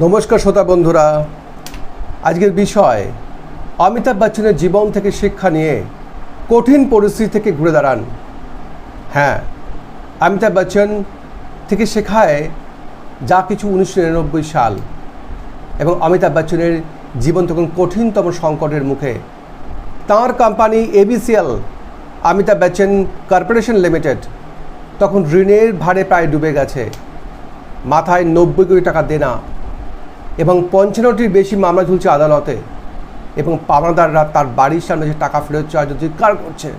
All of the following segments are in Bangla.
নমস্কার শ্রোতা বন্ধুরা। আজকের বিষয়, অমিতাভ বচ্চনের জীবন থেকে শিক্ষা নিয়ে কঠিন পরিস্থিতি থেকে ঘুরে দাঁড়ান। হ্যাঁ অমিতাভ বচ্চন থেকে শেখায় যা কিছু উনিশশো নিরানব্বই সাল এবং অমিতাভ বচ্চনের জীবন তখন কঠিনতম সংকটের মুখে। তাঁর company ABCL Amitabh Bachchan corporation limited, তখন ঋণের ভারে প্রায় ডুবে গেছে। মাথায় নব্বই কোটি টাকা দেনা এবং পঞ্চান্নটির বেশি মামলা ঝুলছে আদালতে এবং পাওনাদাররা তার বাড়ির সামনে যে টাকা ফেরত চাওয়ার জন্য চিৎকার করছে।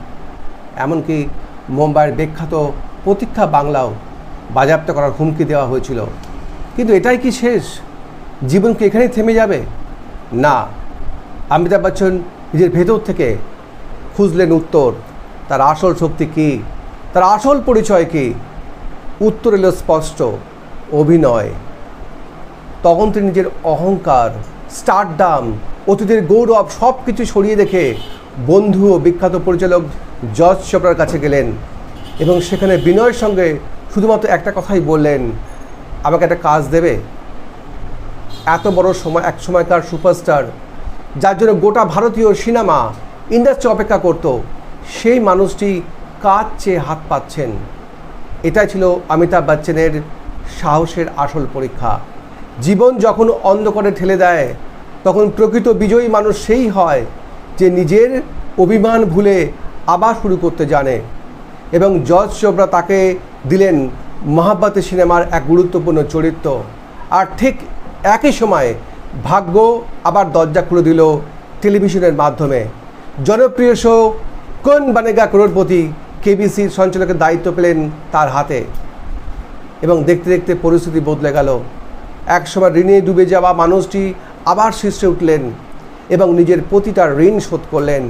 এমনকি মুম্বাইয়ের বিখ্যাত প্রতীক্ষা বাংলাও বাজেয়াপ্ত করার হুমকি দেওয়া হয়েছিল। কিন্তু এটাই কি শেষ? জীবন কি এখানেই থেমে যাবে? না। অমিতাভ বচ্চন নিজের ভেতর থেকে খুঁজলেন উত্তর। তার আসল শক্তি কী? তার আসল পরিচয় কী? উত্তর এলো স্পষ্ট, অভিনয়। তখন তিনি নিজের অহংকার স্টারডাম অতীতের গৌরব সব কিছু সরিয়ে রেখে বন্ধু ও বিখ্যাত পরিচালক জজ চোপড়ার কাছে গেলেন এবং সেখানে বিনয়ের সঙ্গে শুধুমাত্র একটা কথাই বললেন, আমাকে একটা কাজ দেবে। এত বড় সময়, এক সময়কার সুপারস্টার, যার জন্য গোটা ভারতীয় সিনেমা ইন্ডাস্ট্রি অপেক্ষা করত, সেই মানুষটি কাজ চেয়ে হাত পাচ্ছেন এটাই ছিল অমিতাভ বচ্চনের সাহসের আসল পরীক্ষা। জীবন যখন অন্ধকারে ঠেলে দেয়, তখন প্রকৃত বিজয়ী মানুষ সেই হয় যে নিজের অভিমান ভুলে আবার শুরু করতে জানে এবং জজ চোপড়া তাকে দিলেন মহাব্বাতে সিনেমার এক গুরুত্বপূর্ণ চরিত্র। আর ঠিক একই সময়ে ভাগ্য আবার দরজা খুলে দিল টেলিভিশনের মাধ্যমে। জনপ্রিয় শো কোন বানেগা করোড়পতি কেবিসির সঞ্চালকের দায়িত্ব পেলেন তার হাতে। এবং দেখতে দেখতে পরিস্থিতি বদলে গেল। একসময় ঋণে ডুবে যাওয়া মানুষটি আবার শীর্ষে উঠলেন এবং নিজের প্রতিটা ঋণ শোধ করলেন।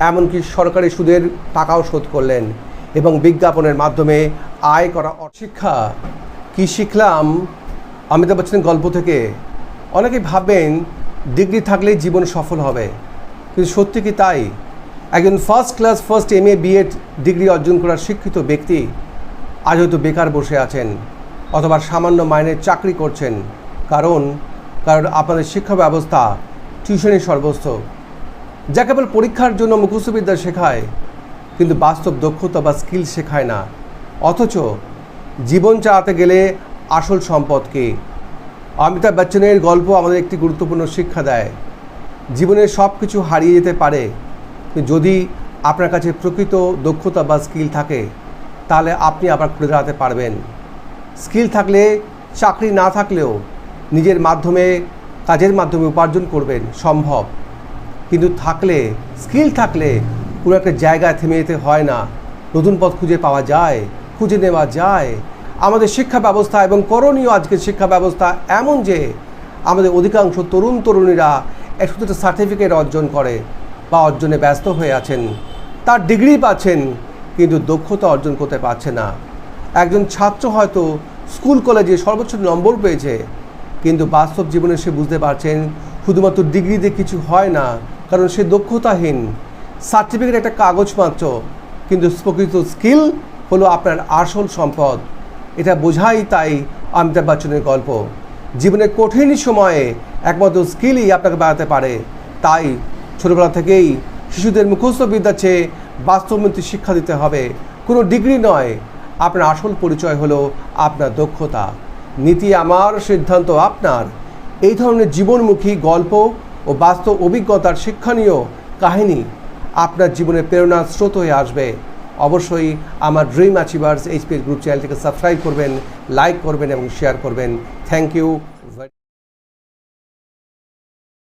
এমনকি সরকারি সুদের টাকাও শোধ করলেন এবং বিজ্ঞাপনের মাধ্যমে আয় করা শিক্ষা, কি শিখলাম? অমিতাভ বচ্চনের গল্প থেকে। অনেকে ভাববেন, ডিগ্রি থাকলেই জীবন সফল হবে। কিন্তু সত্যি কি তাই? একজন first class first M A BEd degree অর্জন করার শিক্ষিত ব্যক্তি আজ হয়তো বেকার বসে আছেন। অথবা সামান্য মাইনের চাকরি করছেন। কারণ কারণ আপনাদের শিক্ষা ব্যবস্থা টিউশনই সর্বস্ব। যা কেবল পরীক্ষার জন্য মুখস্থবিদ্যা শেখায়, কিন্তু বাস্তব দক্ষতা বা স্কিল শেখায় না। অথচ জীবন চালাতে গেলে আসল সম্পদকে অমিতাভ বচ্চনের গল্প আমাদের একটি গুরুত্বপূর্ণ শিক্ষা দেয়। জীবনের সব কিছু হারিয়ে যেতে পারে যদি আপনার কাছে প্রকৃত দক্ষতা বা স্কিল থাকে, তাহলে আপনি আবার ঘুরে দাঁড়াতে পারবেন। স্কিল থাকলে, চাকরি না থাকলেও নিজের মাধ্যমে, কাজের মাধ্যমে উপার্জন করবেন সম্ভব। কিন্তু থাকলে, স্কিল থাকলে কোনো একটা জায়গায় থেমে যেতে হয় না। নতুন পথ খুঁজে পাওয়া যায়, খুঁজে নেওয়া যায়। আমাদের শিক্ষা ব্যবস্থা এবং করণীয় আজকের শিক্ষা ব্যবস্থা এমন যে, আমাদের অধিকাংশ তরুণ তরুণীরা একটা সার্টিফিকেট অর্জন করে বা অর্জনে ব্যস্ত হয়ে আছেন। তার ডিগ্রি পাচ্ছেন, কিন্তু দক্ষতা অর্জন করতে পারছে না। একজন ছাত্র হয়তো স্কুল, কলেজে সর্বোচ্চ নম্বর পেয়েছে, কিন্তু বাস্তব জীবনে সে বুঝতে পারছেন শুধুমাত্র ডিগ্রি দিয়ে কিছু হয় না, কারণ সে দক্ষতাহীন। সার্টিফিকেট একটা কাগজ মাত্র, কিন্তু প্রকৃত স্কিল হলো আপনার আসল সম্পদ। এটা বোঝাই তাই অমিতাভ বচ্চনের গল্প। জীবনের কঠিন সময়ে একমাত্র স্কিলই আপনাকে বাড়াতে পারে। তাই ছোটোবেলা থেকেই শিশুদের মুখস্থ বিদ্যা চেয়ে বাস্তবমন্ত্রী শিক্ষা দিতে হবে। কোনো ডিগ্রি নয় আপনার আসল পরিচয় হলো আপনার দক্ষতা। নীতি আমার, সিদ্ধান্ত আপনার। এই ধরনের জীবনমুখী গল্প ও বাস্তব অভিজ্ঞতার শিক্ষণীয় কাহিনী আপনার জীবনে প্রেরণার স্রোত হয়ে আসবে। অবশ্যই আমার ড্রিম অ্যাচিভার্স এইচপিএস গ্রুপ চ্যানেলটিকে সাবস্ক্রাইব করবেন লাইক করবেন এবং শেয়ার করবেন। Thank you